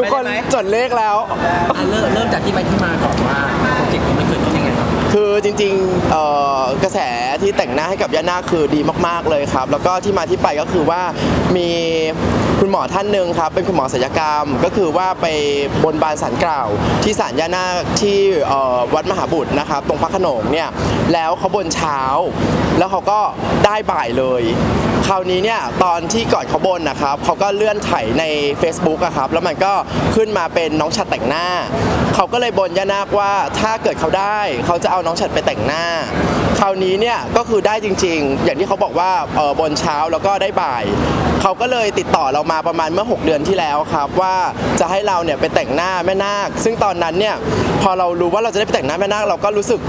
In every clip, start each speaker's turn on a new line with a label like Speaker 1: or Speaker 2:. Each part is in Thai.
Speaker 1: ทุกคน
Speaker 2: ไปได้ไหม
Speaker 1: จดเลขแล้ว
Speaker 2: อะเริ่มเริ่มจากที่ไปที่มาก่อนว่าโปรเจกต์นี้มันเกิดขึ้นยังไงครับ
Speaker 1: คือจริงๆเอ่อกระแสที่แต่งหน้าให้กับย่านาคคือดีมากๆเลยครับ แล้วก็ที่มาที่ไปก็คือว่ามีคุณหมอท่านหนึ่งครับ เป็นคุณหมอศัลยกรรม ก็คือว่าไปบนบานสารกล่าว ที่ศาลย่านาคที่เอ่อวัดมหาบุตรนะครับ ตรงพระโขนงเนี่ยแล้วเขาบนเช้า แล้วเขาก็ได้บ่ายเลย คราวนี้เนี่ยตอนที่ก่อนเขาบนนะครับเขาก็เลื่อนไถใน Facebook อะครับแล้วมันก็ขึ้นมาเป็นน้องชัดแต่งหน้า เขาก็เลยบนย่านาคว่าถ้าเกิดเขาได้เขาจะเอาน้องฉัดไปแต่งหน้า คราวนี้เนี่ยก็คือได้จริง ๆ อย่างที่เขาบอกว่าเออบนเช้าแล้วก็ได้บ่าย เขาก็เลยติดต่อเรามาประมาณเมื่อ 6 เดือนที่แล้วครับว่าจะให้เราเนี่ยไปแต่งหน้าแม่นาค ซึ่งตอนนั้นเนี่ยพอเรารู้ว่าเราจะได้ไปแต่งหน้าแม่นาคเราก็รู้สึก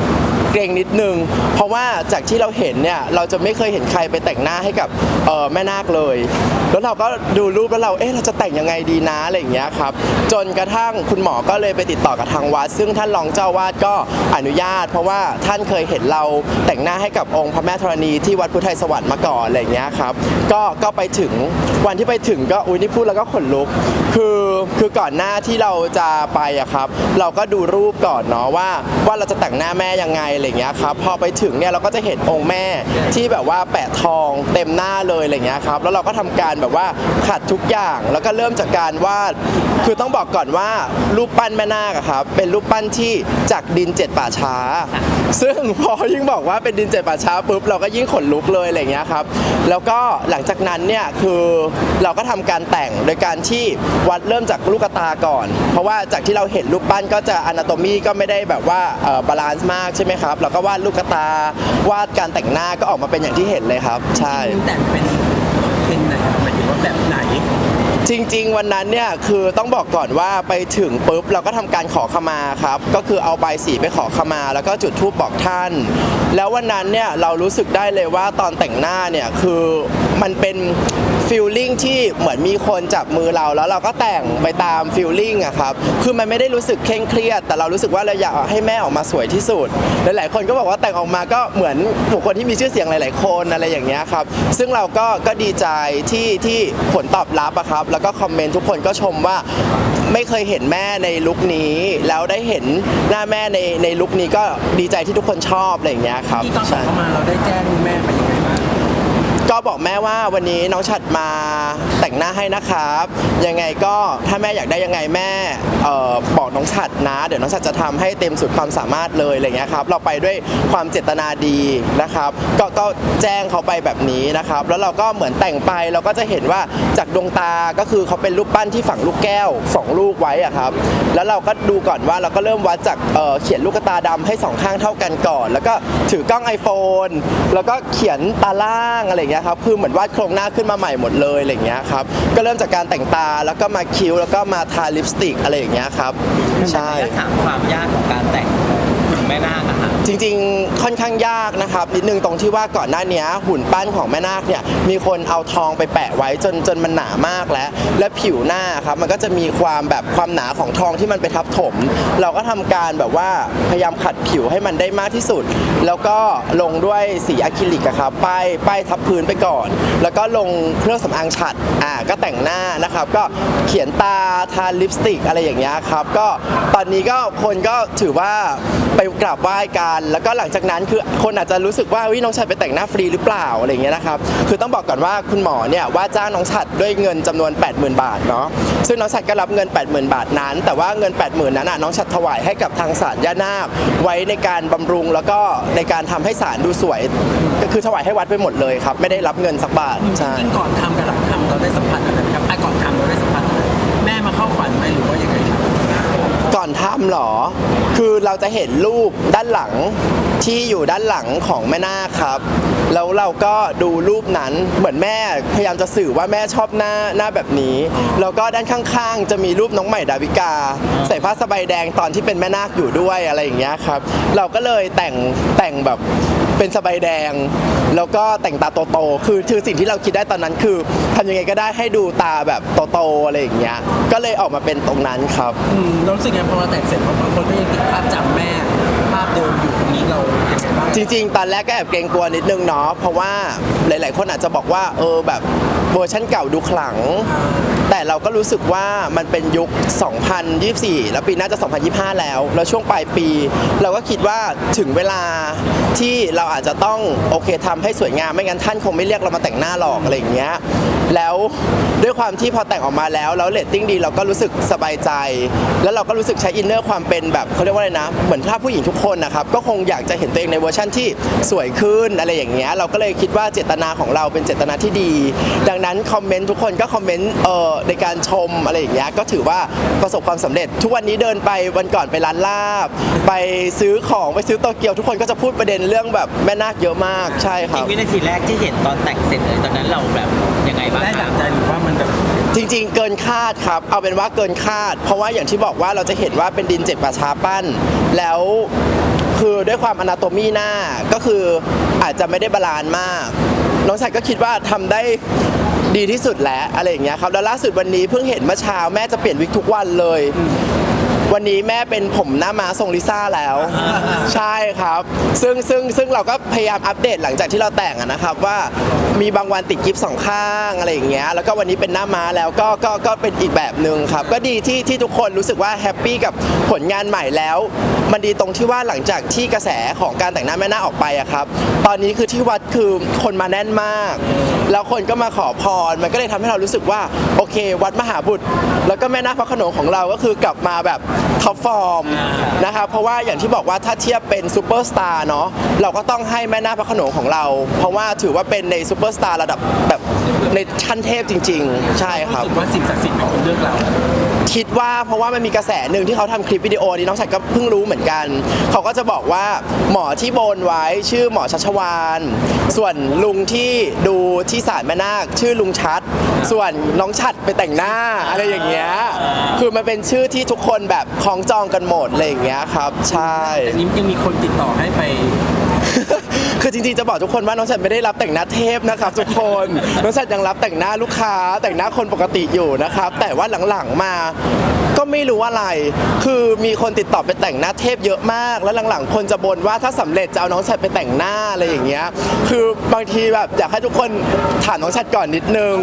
Speaker 1: เกรงนิดนึง เพราะว่าจากที่เราเห็นเนี่ยเราจะไม่เคยเห็นใครไปแต่งหน้าให้กับแม่นาคเลย แล้วเราก็ดูรูปแล้วเราเอ๊ะเราจะแต่งยังไงดีนะอะไรอย่างเงี้ยครับจนกระทั่งคุณหมอก็เลยไปติดต่อกับทางวัด ซึ่งท่านรองเจ้าวาดก็อนุญาต เพราะว่าท่านเคยเห็นเราแต่งหน้าให้กับองค์พระแม่ธรณีที่วัดพุทธไทยสวรรค์มาก่อนอะไรอย่างเงี้ยครับก็ก็ไปถึงวันที่ไปถึงก็อุ้ยนี่พูดแล้วก็ขนลุก คือคือก่อนหน้าที่เราจะไปอะครับ เราก็ดูรูปก่อนเนาะว่าว่าเราจะแต่งหน้าแม่ยังไงอะไรเงี้ยครับพอไปถึงเนี่ยเราก็จะเห็นองค์แม่ที่แบบว่าแปะทองเต็มหน้าเลยอะไรเงี้ยครับแล้วเราก็ทำการแบบว่าขัดทุกอย่างแล้วก็เริ่มจากการวาดคือต้องบอกก่อนว่ารูปปั้นแม่นาคครับเป็นรูปปั้นที่จากดินเจ็ดป่าช้า ซึ่งพอยิ่งบอกว่าเป็นดินเจ็ดป่าช้าปุ๊บเราก็ยิ่งขนลุกเลยอะไรอย่างเงี้ยครับ แล้วก็หลังจากนั้นเนี่ยคือเราก็ทำการแต่งโดยการที่วัดเริ่มจากลูกตาก่อน เพราะว่าจากที่เราเห็นรูปปั้นก็จะอนาโตมีก็ไม่ได้แบบว่าบาลานซ์มากใช่ไหมครับ เราก็วาดลูกตาวาดการแต่งหน้าก็ออกมาเป็นอย่างที่เห็นเลยครับ ใช่
Speaker 2: แต่งเป็นเพนไหนหมายถึงว่าแบบไหน
Speaker 1: จริง ๆ วันนั้นเนี่ยคือต้องบอกก่อนว่าไปถึงปุ๊บเราก็ทำการขอขมาครับ ก็คือเอาใบสีไปขอขมา แล้วก็จุดธูปบอกท่าน แล้ววันนั้นเนี่ยเรารู้สึกได้เลยว่าตอนแต่งหน้าเนี่ยคือมันเป็น ฟิลลิ่งที่เหมือนมีคนจับมือเราแล้วเราก็แต่งไปตามฟิลลิ่งอะครับคือมันไม่ได้รู้สึกเคร่งเครียด แต่เรารู้สึกว่าเราอยากให้แม่ออกมาสวยที่สุด หลายๆ คนก็บอกว่าแต่งออกมาก็เหมือนบุคคลที่มีชื่อเสียงหลาย ๆ คนอะไรอย่างเงี้ยครับซึ่งเราก็ก็ดีใจที่ที่ผลตอบรับอะครับแล้วก็คอมเมนต์ทุกคนก็ชมว่าไม่เคยเห็นแม่ในลุคนี้ แล้วได้เห็นหน้าแม่ในในลุคนี้ก็ดีใจที่ทุกคนชอบอะไรอย่างเงี้ยครับ
Speaker 2: ที่ตอนขอ
Speaker 1: ใช่
Speaker 2: เข้ามาเราได้แจ้งแม่ไปยังไงบ้าง
Speaker 1: ก็บอกแม่ว่าวันนี้น้องฉัดมาแต่งหน้าให้นะครับ ยังไงก็ถ้าแม่อยากได้ยังไงแม่เอ่อบอกน้องฉัดนะ เดี๋ยวน้องฉัดจะทำให้เต็มสุดความสามารถเลยอะไรเงี้ยครับ เราไปด้วยความเจตนาดีนะครับ ก็ก็แจ้งเขาไปแบบนี้นะครับ แล้วเราก็เหมือนแต่งไปเราก็จะเห็นว่าจากดวงตาก็คือเขาเป็นรูปปั้นที่ฝังลูกแก้วสองลูกไว้อะครับ แล้วเราก็ดูก่อนว่าเราก็เริ่มวัดจากเอ่อเขียนลูกตาดำให้สองข้างเท่ากันก่อน แล้วก็ถือกล้อง iPhone แล้วก็เขียนตาล่างอะไรเงี้ยครับคือเหมือนวาดโครงหน้าขึ้นมาใหม่หมดเลยอะไรอย่างเงี้ยครับก็เริ่มจากการแต่งตาแล้วก็มาคิ้วแล้วก็มาทาลิปสติกอะไรอย่างเงี้ยครับใช่
Speaker 3: ถ้าถามความยากของการแต่งคุณแม่นาคอะค่ะ
Speaker 1: จริงๆค่อนข้างยากนะครับนิดนึงตรงที่ว่าก่อนหน้านี้หุ่นปั้นของแม่นาคเนี่ยมีคนเอาทองไปแปะไว้จนจนมันหนามากแล้ว และผิวหน้าครับมันก็จะมีความแบบความหนาของทองที่มันไปทับถม เราก็ทำการแบบว่าพยายามขัดผิวให้มันได้มากที่สุด แล้วก็ลงด้วยสีอะคริลิกครับป้ายป้ายทับพื้นไปก่อน แล้วก็ลงเครื่องสำอางฉัดอ่าก็แต่งหน้านะครับ ก็เขียนตาทาลิปสติกอะไรอย่างเงี้ยครับก็ตอนนี้ก็คนก็ถือว่าไปกราบไหว้กัน แล้วก็หลังจากนั้นคือคนอาจจะรู้สึกว่าวิน้องฉัดไปแต่งหน้าฟรีหรือเปล่าอะไรเงี้ยนะครับคือต้องบอกก่อนว่าคุณหมอเนี่ยว่าจ้างน้องฉัดด้วยเงินจำนวน 80,000 บาทเนาะซึ่งน้องฉัดก็รับเงิน 80,000 บาทนั้น แต่ว่าเงิน 80,000 นั้นน่ะน้องฉัดถวายให้กับทางศาลย่านาคไว้ในการบำรุงแล้วก็ในการทำให้ศาลดูสวย ก็คือถวายให้วัดไปหมดเลยครับไม่ได้รับเงินสักบาทใช่
Speaker 2: ก่อนทำกับหลังทำเราได้สัมผัสอะไร ก่อนทำเหรอ คื
Speaker 1: อเราจะเห็นรูปด้านหลัง ที่อยู่ด้านหลังของแม่นาคครับ แล้วเราก็ดูรูปนั้นเหมือนแม่พยายามจะสื่อว่าแม่ชอบหน้าหน้าแบบนี้ แล้วก็ด้านข้างๆ จะมีรูปน้องใหม่ดาวิกา ใส่ผ้าสบายแดงตอนที่เป็นแม่นาคอยู่ด้วยอะไรอย่างเงี้ยครับ เราก็เลยแต่งแต่งแบบเป็นสบายแดง แล้วก็แต่งตาโตๆคือคือสิ่งที่เราคิดได้ตอนนั้นคือทำยังไงก็ได้ให้ดูตาแบบโตๆอะไรอย่างเงี้ยก็เลยออกมาเป็นตรงนั้นครับ
Speaker 2: อืมเรารู้สึกไงพอเราแต่งเสร็จบางคนก็ยังติดภาพจำแม่
Speaker 1: จริงๆ ตอนแรกก็แอบเกรงกลัวนิดนึงเนาะเพราะว่าหลาย ๆ คนอาจจะบอกว่าเออแบบ เวอร์ชันเก่าดูขลัง แต่เราก็รู้สึกว่ามันเป็นยุค 2024 แล้วปีหน่าจะ 2025 แล้ว แล้วช่วงปลายปี เราก็คิดว่าถึงเวลาที่เราอาจจะต้องโอเคทำให้สวยงามไม่งั้นท่านคงไม่เรียกเรามาแต่งหน้าหรอกอะไรอย่างเงี้ยแล้วด้วยความที่พอแต่งออกมาแล้วแล้วเรตติ้งดีเราก็รู้สึกสบายใจ แล้วเราก็รู้สึกใช้อินเนอร์ความเป็นแบบเขาเรียกว่าอะไรนะ เหมือนถ้าผู้หญิงทุกคนนะครับ ก็คงอยากจะเห็นตัวเองในเวอร์ชั่นที่สวยขึ้นอะไรอย่างเงี้ยเราก็เลยคิดว่าเจตนาของเราเป็นเจตนาที่ดี ดังนั้นคอมเมนต์ทุกคนก็คอมเมนต์เอ่อในการชมอะไรอย่างเงี้ยก็ถือว่าประสบความสำเร็จ ทุกวันนี้เดินไปวันก่อนไปร้านลาบ ไปซื้อของไปซื้อโตเกียวทุกคนก็จะพูดประเด็นเรื่องแบบแม่นาคเยอะมากใช่ค
Speaker 3: จริ
Speaker 1: รับ
Speaker 3: งวินาทีแรกที่เห็นตอนแต่งเสร็จเลยตอนนั้นเราแบบยังไงบ้าง
Speaker 2: ได้
Speaker 3: ค
Speaker 2: ดั
Speaker 3: รับ
Speaker 2: งใจหรือว่ามันแบบ
Speaker 1: จริงๆ เกินคาดครับ เอาเป็นว่าเกินคาด เพราะว่าอย่างที่บอกว่าเราจะเห็นว่าเป็นดินเจ็ดป่าช้าปั้น แล้วคือด้วยความอนาโตมีหน้าก็คืออาจจะไม่ได้บาลานซ์มาก น้องชายก็คิดว่าทำได้ ดีที่สุดแล้วอะไรอย่างเงี้ยครับแล้วล่าสุดวันนี้เพิ่งเห็นเมื่อเช้าแม่จะเปลี่ยนวิกทุกวันเลย วันนี้แม่เป็นผมหน้าม้าทรงลิซ่าแล้ว ใช่ครับ ซึ่งซึ่งซึ่งเราก็พยายามอัปเดตหลังจากที่เราแต่งอะนะครับว่ามีบางวันติดกิฟสองข้างอะไรอย่างเงี้ยแล้วก็วันนี้เป็นหน้าม้าแล้วก็ก็ก็เป็นอีกแบบหนึ่งครับ ก็ดีที่ที่ทุกคนรู้สึกว่าแฮปปี้กับผลงานใหม่แล้ว มันดีตรงที่ว่าหลังจากที่กระแสของการแต่งหน้าแม่นาคออกไปอะครับ ตอนนี้คือที่วัดคือคนมาแน่นมาก แล้วคนก็มาขอพร มันก็เลยทำให้เรารู้สึกว่า โอเค วัดมหาบุตร แล้วก็แม่นาคพระโขนงของเราก็คือกลับมาแบบท็อปฟอร์มนะครับเพราะว่าอย่างที่บอกว่าถ้าเทียบเป็นซูเปอร์สตาร์เนาะเราก็ต้องให้แม่นาคพระโขนงของเรา เพราะว่าถือว่าเป็นในซูเปอร์สตาร์ระดับแบบ ในชั้นเทพจริง ๆ ใช่ค
Speaker 2: รู้
Speaker 1: รับ
Speaker 2: สึกว่าสิ่งศักดิ์สิทธิ์เป็นคนเลือกเรา
Speaker 1: คิดว่าเพราะว่ามันมีกระแสหนึ่งที่เขาทำคลิปวิดีโอนี้น้องชัดก็เพิ่งรู้เหมือนกัน เขาก็จะบอกว่าหมอที่โบนไว้ชื่อหมอชัชวาน ส่วนลุงที่ดูที่ศาลแม่นาคชื่อลุงชัด ส่วนน้องชัดไปแต่งหน้าอะไรอย่างเงี้ยคือมันเป็นชื่อที่ทุกคนแบบคล้องจองกันหมดอะไรอย่างเงี้ยครับ ใช่
Speaker 2: แต่นี้ยังมีคนติดต่อให้ไป
Speaker 1: คือจริงๆจะบอกทุกคนว่าน้องชัดไม่ได้รับแต่งหน้าเทพนะครับทุกคนน้องชัดยังรับแต่งหน้าลูกค้า แต่งหน้าคนปกติอยู่นะครับ แต่ว่าหลังๆมาก็ไม่รู้อะไร คือมีคนติดต่อไปแต่งหน้าเทพเยอะมาก แล้วหลังๆ คนจะบ่นว่าถ้าสำเร็จจะเอาน้องชัดไปแต่งหน้าอะไรอย่างเงี้ย คือบางทีแบบอยากให้ทุกคนถามน้องชัดก่อนนิดนึง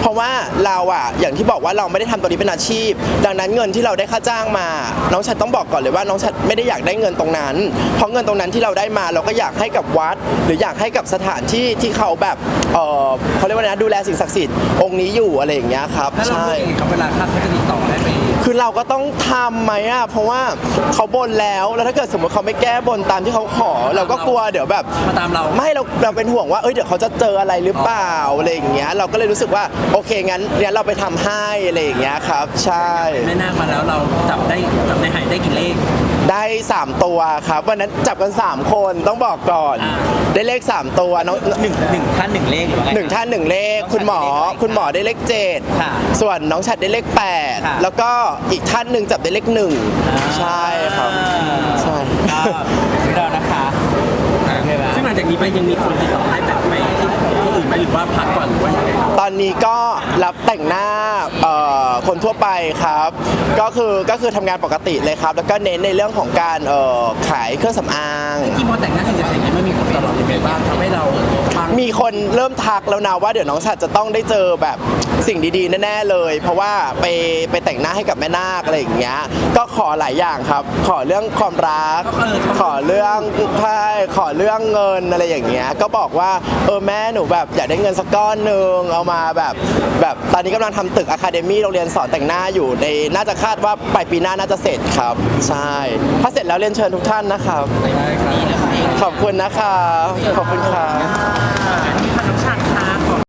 Speaker 1: เพราะว่า เราอะอย่างที่บอกว่าเราไม่ได้ทำตัวนี้เป็นอาชีพ ดังนั้นเงินที่เราได้ค่าจ้างมา น้องชัดต้องบอกก่อนเลยว่าน้องชัดไม่ได้อยากได้เงินตรงนั้น เพราะเงินตรงนั้นที่เราได้มาเราก็อยากให้กับวัด หรืออยากให้กับสถานที่ที่เขาแบบเออเขาเรียกว่าไงนะดูแลสิ่งศักดิ์สิทธิ์องค์นี้อยู่อะไรอย่างเงี้ยครับ
Speaker 2: ถ้าเรา
Speaker 1: ใช่
Speaker 2: พูดเองครับเวลาค่าเขาจะติดต่อให้ไป
Speaker 1: คือเราก็ต้องทำไหมอะเพราะว่าเขาบนแล้วแล้วถ้าเกิดสมมติเขาไม่แก้บนตามที่เขาขอ เราก็กลัวเดี๋ยวแบบ
Speaker 2: มาตามเรา
Speaker 1: ไม่เราเราเป็นห่วงว่าเอ้ยเดี๋ยวเขาจะเจออะไรหรือเปล่าอะไรอย่างเงี้ยเราก็เลยรู้สึกว่าโอเคงั้นเนี่ยเราไปทำให้อะไรอย่างเงี้ยครับ ใช่
Speaker 2: แม่นาคมาแล้วเราจับได้จับในหายได้กี่เลข
Speaker 1: ได้ 3 ตัวครับ วันนั้นจับกัน 3 คนต้องบอกก่อน
Speaker 2: อ่า
Speaker 1: ได้เลข 3 ตัวน้อง
Speaker 3: หนึ่งหนึ่งท่านหนึ่งเลขหรือว่าไง
Speaker 1: หนึ่งท่านหนึ่งเลข คุณหมอคุณหมอได้เลขเจ็ด
Speaker 3: ค่ะ
Speaker 1: ส่วนน้องฉัดได้เลขแปด
Speaker 3: ค่ะ
Speaker 1: แล้วก็อีกท่านหนึ่งจับได้เลขหนึ่งใช่ครับ ใช่
Speaker 3: อ่าถึงเรานะคะโอเคไหม
Speaker 2: ซึ่งหลังจากนี้ไปยังมีคนติดต่อให้แบบไปที่ที่อื่นไหมหรือว่าพักก่อนหรือว่ายังไงครับ
Speaker 1: ตอนนี้ก็รับแต่งหน้าเอ่อคนทั่วไปครับ ก็คือก็คือทำงานปกติเลยครับ แล้วก็เน้นในเรื่องของการเอ่อขายเครื่องสำอาง
Speaker 2: ที่พอแต่งหน้าสิ่งศักดิ์สิทธิ์นี้มันมีผลต่อเรายังไงบ้างทำให้เราปัง
Speaker 1: มีคนเริ่มทักแล้วนะว่าเดี๋ยวน้องฉัดจะต้องได้เจอแบบสิ่งดีๆแน่ๆเลย เพราะว่าไปไปแต่งหน้าให้กับแม่นาคอะไรอย่างเงี้ยก็ขอหลายอย่างครับ ขอเรื่องความรัก ขอเรื่องไพ่ขอเรื่องเงินอะไรอย่างเงี้ยก็บอกว่าเออแม่หนูแบบอยากได้เงินสักก้อนหนึ่งเอามาแบบแบบตอนนี้กำลังทำตึกอะคาเดมี่โรงเรียนสอนแต่งหน้าอยู่ในน่าจะคาดว่าปลายปีหน้าน่าจะเสร็จครับ ใช่ ถ้าเสร็จแล้วเรียนเชิญทุกท่านนะครับ
Speaker 2: ได้ครับ
Speaker 1: ขอบคุณนะครับขอบคุณครับ